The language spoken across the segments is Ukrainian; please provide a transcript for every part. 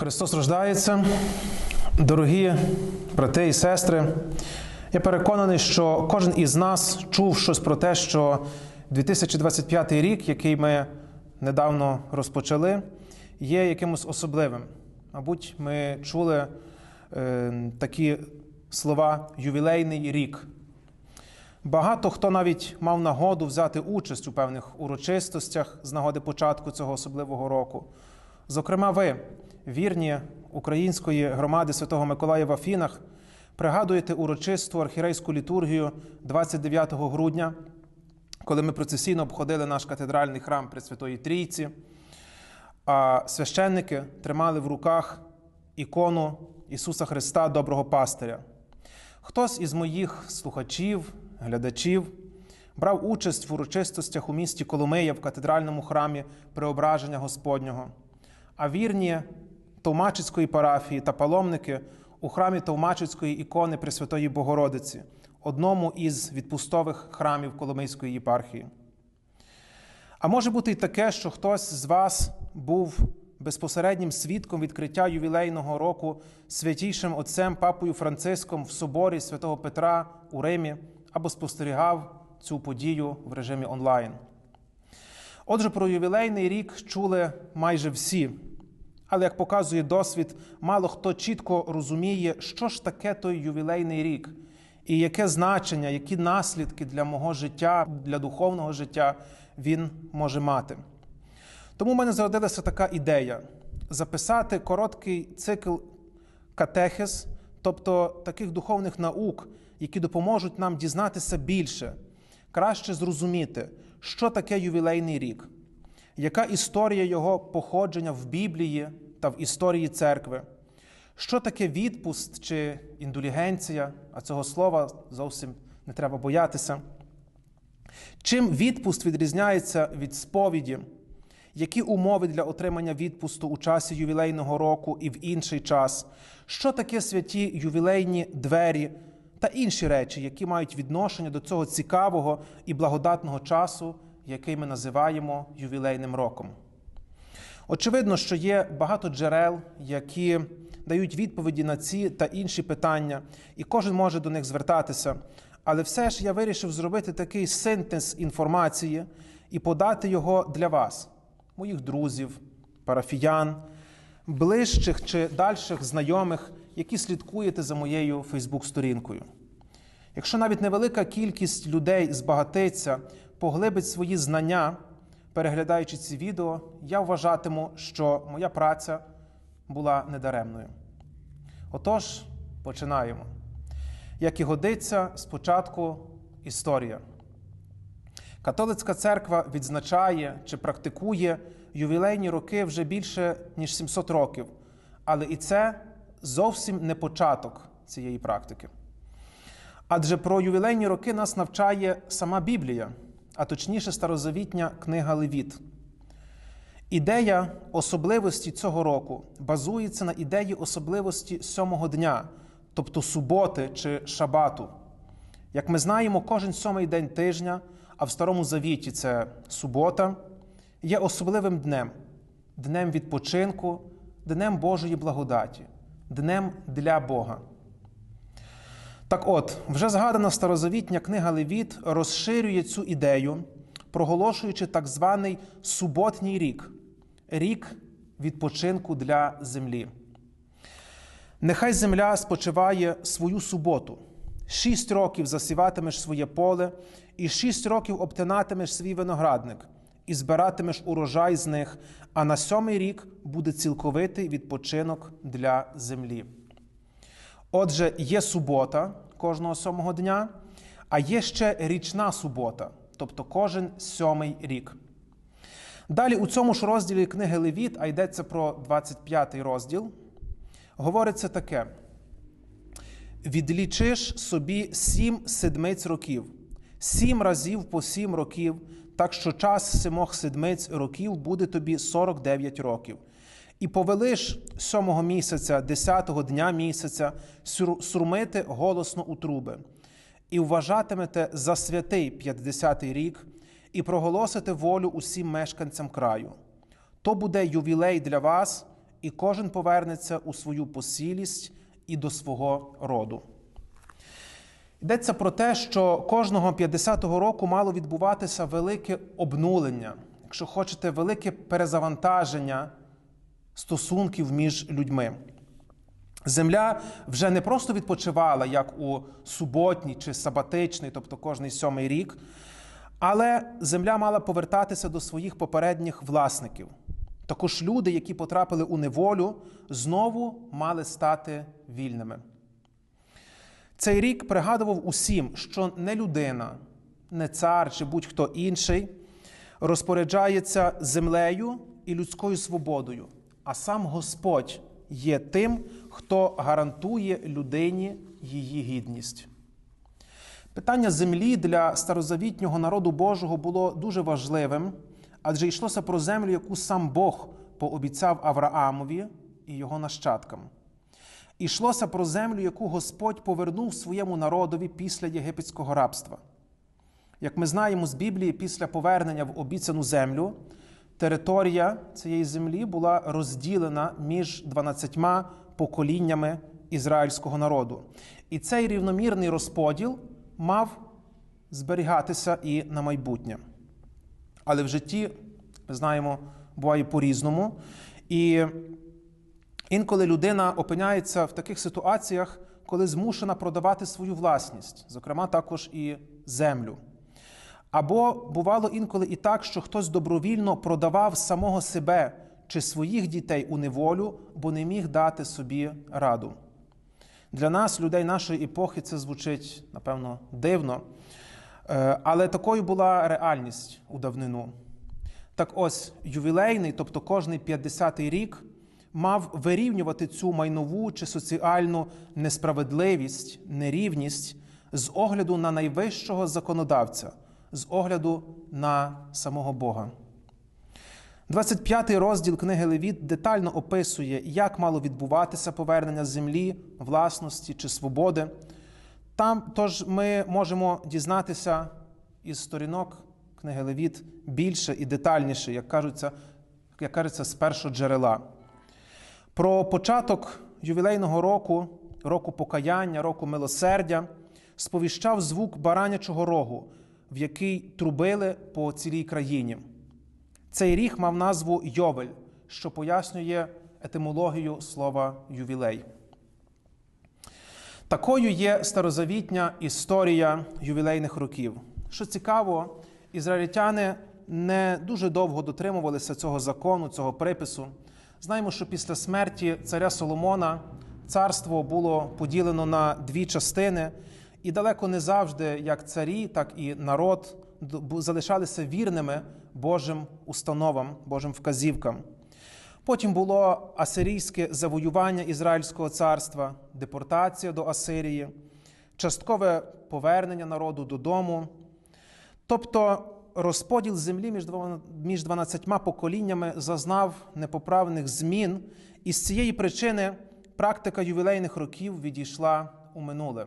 Христос рождається, дорогі брати і сестри. Я переконаний, що кожен із нас чув щось про те, що 2025 рік, який ми недавно розпочали, є якимось особливим. Мабуть, ми чули е, такі слова ювілейний рік. Багато хто навіть мав нагоду взяти участь у певних урочистостях з нагоди початку цього особливого року. Зокрема, ви, вірні української громади Святого Миколая в Афінах, пригадуєте урочисту архірейську літургію 29 грудня, коли ми процесійно обходили наш катедральний храм Пресвятої Трійці, а священники тримали в руках ікону Ісуса Христа, Доброго Пастиря. Хтось із моїх слухачів, глядачів брав участь в урочистостях у місті Коломия в катедральному храмі Преображення Господнього, а вірні Товмачицької парафії та паломники у храмі Товмачицької ікони Пресвятої Богородиці, одному із відпустових храмів Коломийської єпархії. А може бути і таке, що хтось з вас був безпосереднім свідком відкриття ювілейного року святійшим отцем Папою Франциском в соборі святого Петра у Римі або спостерігав цю подію в режимі онлайн. Отже, про ювілейний рік чули майже всі, але як показує досвід, мало хто чітко розуміє, що ж таке той ювілейний рік, і яке значення, які наслідки для мого життя, для духовного життя він може мати. Тому в мене зародилася така ідея записати короткий цикл катехез, тобто таких духовних наук, які допоможуть нам дізнатися більше, краще зрозуміти, що таке ювілейний рік, яка історія його походження в Біблії та в історії церкви, що таке відпуст чи індулігенція, а цього слова зовсім не треба боятися. Чим відпуст відрізняється від сповіді? Які умови для отримання відпусту у часі ювілейного року і в інший час? Що таке святі ювілейні двері та інші речі, які мають відношення до цього цікавого і благодатного часу, який ми називаємо ювілейним роком? Очевидно, що є багато джерел, які дають відповіді на ці та інші питання, і кожен може до них звертатися. Але все ж я вирішив зробити такий синтез інформації і подати його для вас, моїх друзів, парафіян, ближчих чи дальших знайомих, які слідкуєте за моєю Фейсбук-сторінкою. Якщо навіть невелика кількість людей збагатиться, поглибить свої знання, переглядаючи ці відео, я вважатиму, що моя праця була недаремною. Отож, починаємо. Як і годиться, спочатку історія. Католицька церква відзначає чи практикує ювілейні роки вже більше ніж 700 років, але і це зовсім не початок цієї практики. Адже про ювілейні роки нас навчає сама Біблія, а точніше старозавітня книга Левіт. Ідея особливості цього року базується на ідеї особливості сьомого дня, тобто суботи чи шабату. Як ми знаємо, кожен сьомий день тижня, а в Старому Завіті це субота, є особливим днем, днем відпочинку, днем Божої благодаті, днем для Бога. Так от, вже згадана старозавітня книга Левіт розширює цю ідею, проголошуючи так званий суботній рік рік відпочинку для землі. Нехай земля спочиває свою суботу. Шість років засіватимеш своє поле, і шість років обтинатимеш свій виноградник, і збиратимеш урожай з них, а на сьомий рік буде цілковитий відпочинок для землі. Отже, є субота кожного сьомого дня, а є ще річна субота, тобто кожен сьомий рік. Далі у цьому ж розділі книги Левіт, а йдеться про 25 й розділ, говориться таке: відлічиш собі сім седмиць років, сім разів по сім років, так що час сімох седмиць років буде тобі 49 років. І повелиш сьомого місяця, десятого дня місяця, сурмити голосно у труби, і вважатимете за святий 50-й рік, і проголосите волю усім мешканцям краю. То буде ювілей для вас і кожен повернеться у свою посілість і до свого роду. Йдеться про те, що кожного 50-го року мало відбуватися велике обнулення, якщо хочете, велике перезавантаження стосунків між людьми. Земля вже не просто відпочивала, як у суботній чи сабатичний, тобто кожний сьомий рік, але земля мала повертатися до своїх попередніх власників. Також люди, які потрапили у неволю, знову мали стати вільними. Цей рік пригадував усім, що не людина, не цар чи будь-хто інший розпоряджається землею і людською свободою, а сам Господь є тим, хто гарантує людині її гідність. Питання землі для старозавітнього народу Божого було дуже важливим, адже йшлося про землю, яку сам Бог пообіцяв Авраамові і його нащадкам. Ішлося про землю, яку Господь повернув своєму народові після єгипетського рабства. Як ми знаємо з Біблії, після повернення в обіцяну землю, територія цієї землі була розділена між 12 поколіннями ізраїльського народу. І цей рівномірний розподіл мав зберігатися і на майбутнє. Але в житті, ми знаємо, буває по-різному. І інколи людина опиняється в таких ситуаціях, коли змушена продавати свою власність, зокрема також і землю. Або бувало інколи і так, що хтось добровільно продавав самого себе чи своїх дітей у неволю, бо не міг дати собі раду. Для нас, людей нашої епохи, це звучить, напевно, дивно. Е, Але такою була реальність у давнину. Так ось ювілейний, тобто кожний 50-й рік, мав вирівнювати цю майнову чи соціальну несправедливість, нерівність з огляду на найвищого законодавця, з огляду на самого Бога. 25-й розділ книги Левіт детально описує, як мало відбуватися повернення землі, власності чи свободи. Там тож ми можемо дізнатися із сторінок книги Левіт більше і детальніше, як кажеться, як кажеться, з першого джерела. Про початок ювілейного року, року покаяння, року милосердя, сповіщав звук баранячого рогу, в який трубили по цілій країні. Цей ріг мав назву Йовель, що пояснює етимологію слова ювілей. Такою є старозавітня історія ювілейних років. Що цікаво, ізраїльтяни не дуже довго дотримувалися цього закону, цього припису. Знаємо, що після смерті царя Соломона царство було поділено на дві частини, і далеко не завжди, як царі, так і народ залишалися вірними Божим установам, Божим вказівкам. Потім було асирійське завоювання Ізраїльського царства, депортація до Асирії, часткове повернення народу додому. Тобто розподіл землі між 12 поколіннями зазнав непоправних змін, і з цієї причини практика ювілейних років відійшла у минуле.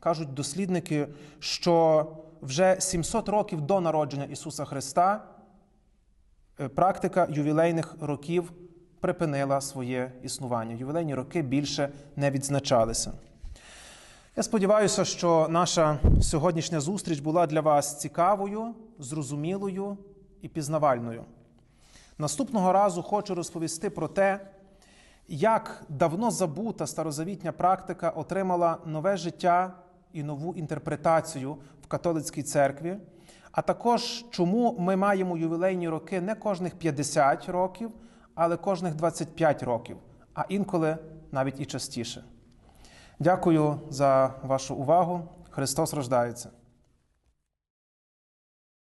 Кажуть дослідники, що вже 700 років до народження Ісуса Христа практика ювілейних років припинила своє існування. Ювілейні роки більше не відзначалися. Я сподіваюся, що наша сьогоднішня зустріч була для вас цікавою, зрозумілою і пізнавальною. Наступного разу хочу розповісти про те, як давно забута старозавітня практика отримала нове життя і нову інтерпретацію в католицькій церкві, а також чому ми маємо ювілейні роки не кожних 50 років, але кожних 25 років, а інколи навіть і частіше. Дякую за вашу увагу. Христос рождається.